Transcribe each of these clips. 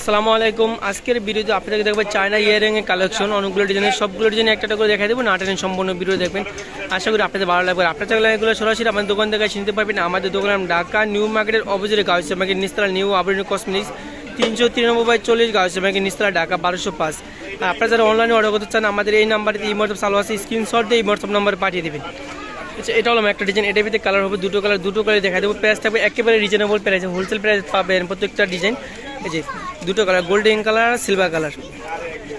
আসসালামু আলাইকুম। আজকের ভিডিওতে আপনাদেরকে দেখবেন চায়না ইয়ারিং এর কালেকশন অনেকগুলো ডিজাইনের সবগুলো ডিজাইন একটা করে দেখাই দেবো, না টেনে সম্পূর্ণ ভিডিও দেখবেন। আশা করি আপনাদের ভালো লাগবে। আপনার চাইলে এগুলো সরাসরি আমাদের দোকান থেকে চিনতে পারবেন। আমাদের দোকান ঢাকা, নিউ মার্কেটের অপোজিটে গাউসে মার্কেট নিস্তলা নিউ আবরণী কসমেটিক্স তিনশো তিরানব্বই বাই চল্লিশ গাউসে মার্কেট নিস্তলা ঢাকা বারোশো পাঁচ। আপনারা যারা অনলাইনে অর্ডার করতে চান, আমাদের এই নাম্বারটি এই মতব সালো আছে স্ক্রিনশট দিয়ে এই মতব নাম্বারে পাঠিয়ে দেবেন। আচ্ছা এটা হলো একটা ডিজাইন এটার ভিতরে কালার হবে, দুটো কালার দুটো কালার দেখা দেবো। প্রাইস থাকবে একেবারে রিজনেবল প্রাইস হোলসেল প্রাইস পাবেন প্রত্যেকটা ডিজাইন এই যে, দুটো কালার, গোল্ডেন কালার আর সিলভার কালার।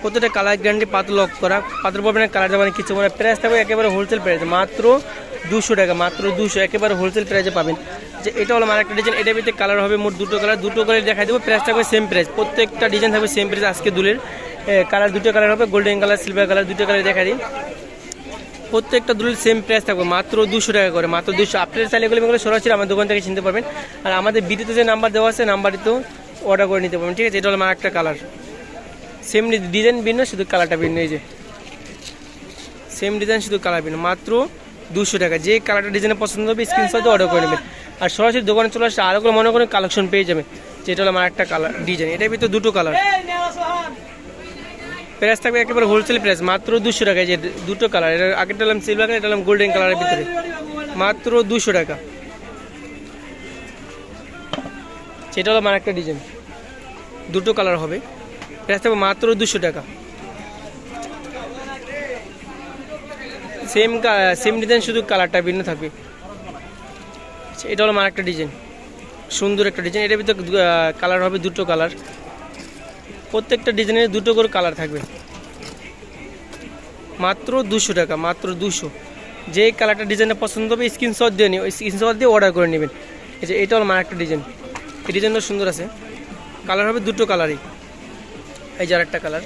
প্রত্যেকটা কালার গ্যারান্টি পাতল লক করা। পাতল পাবেন কালার মানে কিছু মানে প্রাইস থাকবে একেবারে হোলসেল প্রাইস মাত্র দুশো টাকা, মাত্র দুশো, একেবারে হোলসেল প্রাইসে পাবেন। যে এটা হলো আমার একটা ডিজাইন এটা ভিতরে কালার হবে মোট দুটো কালার দুটো কালার দেখা দেবো প্রাইস থাকবে সেম প্রাইস প্রত্যেকটা ডিজাইন থাকবে সেম প্রাইস আজকে দুলের। কালার দুটো কালার হবে, গোল্ডেন কালার সিলভার কালার দুটো কালার দেখা দিই। প্রত্যেকটা দুলের সেম প্রাইস থাকবে, মাত্র দুশো টাকা করে, মাত্র দুশো। আপনার চাইলে এগুলো সরাসরি আমার দোকান থেকে চিনতে পারবেন। আর আমাদের ভিডিওতে যে নাম্বার দেওয়া আছে নাম্বারটিতেও অর্ডার করে নিতে পারবেন ঠিক আছে? এটা হলো আমার একটা কালার সেম ডিজাইন ভিন্ন শুধু কালারটা ভিন্ন এই যে। সেম ডিজাইন শুধু কালার ভিন্ন মাত্র দুশো টাকা। যে কালারটা ডিজাইনে পছন্দ হবে স্ক্রিনশট অর্ডার করে নেবেন। আর সরাসরি দোকানে চলে আসলে আরও করে মনে করেন কালেকশন পেয়ে যাবে যেটা হলো আমার একটা কালার ডিজাইন এটার ভিতরে দুটো কালার প্রাইস থাকবে একেবারে হোলসেল প্রাইস মাত্র দুশো টাকা যে দুটো কালার এটা আগেরটা হলাম সিলভার কালার এটা হলাম গোল্ডেন কালারের ভিতরে। মাত্র দুশো টাকা। সেটা হলো আমার একটা ডিজাইন দুটো কালার হবে। প্রাইস থাকবে মাত্র দুশো টাকা। সেম সেম ডিজাইন শুধু কালারটা ভিন্ন থাকবে। আচ্ছা, এটা হলো আমার একটা ডিজাইন সুন্দর একটা ডিজাইন এটার ভিতরে কালার হবে দুটো কালার। প্রত্যেকটা ডিজাইনের দুটো করে কালার থাকবে। মাত্র দুশো টাকা মাত্র দুশো। যে কালারটা ডিজাইনটা পছন্দ হবে স্ক্রিনশট দিয়ে নিও। স্ক্রিনশট দিয়ে অর্ডার করে নেবেন। যে এটা হলো আমার একটা ডিজাইন এই ডিজাইনটা সুন্দর আছে। কালার হবে দুটো কালারই। এই যে আরেকটা কালার।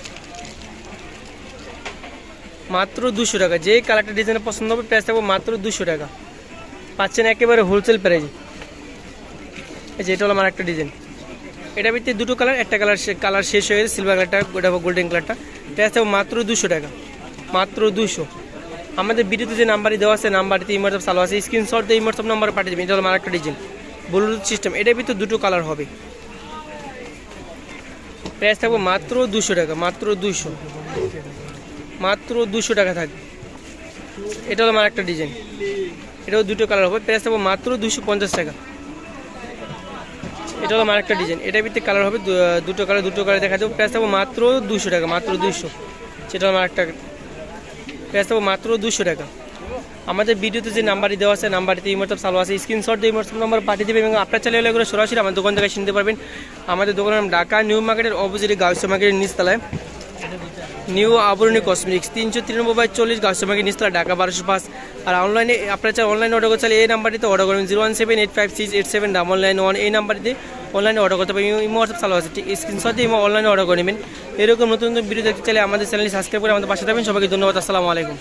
মাত্র দুশো টাকা। যে কালারটা ডিজাইনে পছন্দ হবে প্রাইস থাকবে মাত্র দুশো টাকা। পাচ্ছেন একেবারে হোলসেল প্রাইজে এই যে এটা হলো আমার একটা ডিজাইন এটা ভিত্তি দুটো কালার, একটা কালার কালার শেষ হয়ে গেছে সিলভার কালারটা ওটা গোল্ডেন কালারটা প্রাইস থাকবে মাত্র দুশো টাকা। মাত্র দুশো। আমাদের ভিডিওতে যে নাম্বারই দেওয়া আছে নাম্বারটি ইমোটসব চালু আছে। স্ক্রিনশট দিয়ে ইমোটসব নাম্বার পাঠিয়ে দেবেন। এটা হলো আমার একটা ডিজাইন ব্লুটুথ সিস্টেম এটার ভিতরে দুটো কালার হবে। প্রাইস থাকবে মাত্র দুশো টাকা, মাত্র দুশো মাত্র দুশো টাকা থাকবে। এটা হলো আমার একটা ডিজাইন এটাও দুটো কালার হবে। প্রাইস থাকবে মাত্র দুশো পঞ্চাশ টাকা। এটা হলো আমার একটা ডিজাইন এটার ভিত্তি কালার হবে। দুটো কালার দুটো কালার দেখা যাবে। প্রাইস থাকবে মাত্র দুশো টাকা, মাত্র দুশো সেটা হলো আমার একটা প্রাইস থাকবে মাত্র দুশো টাকা। আমাদের ভিডিওতে যে নাম্বারটি দেওয়া আছে নাম্বারটি এই মতলব চালু আছে। স্ক্রিনশট দিয়ে মতলব নাম্বার পাঠিয়ে দেবে এবং আপনার চ্যানেল এগুলো সরাসরি আমার দোকান থেকে চিনতে পারবেন। আমাদের দোকানের নাম ঢাকা, নিউ মার্কেটের অপোজিটে গাউসা মার্কেটের নিচতলায়। নিউ আবরণী কসমেটিক্স তিনশো তিরানব্বই বাই চল্লিশ গাউসা মার্কেট নিচতলা ঢাকা বারোশো পাঁচ। আর অনলাইনে আপনার চাই অনলাইনে অর্ডার চাইলে এই নাম্বারটিতে অর্ডার করবেন zero one seven eight five six eight seven double nine one এই নাম্বারটিতে অনলাইনে অর্ডার করতে পারবেন ইমো হোয়াটসঅ্যাপ চালু আছে। ঠিক স্ক্রিনশট দিয়ে অনলাইনে অর্ডার করে নেবেন। এরকম নতুন নতুন ভিডিও দেখতে চাইলে আমাদের চ্যানেলটি সাবস্ক্রাইব করে আমাদের পাশে থাকবেন। সবাইকে ধন্যবাদ, আসসালামু আলাইকুম।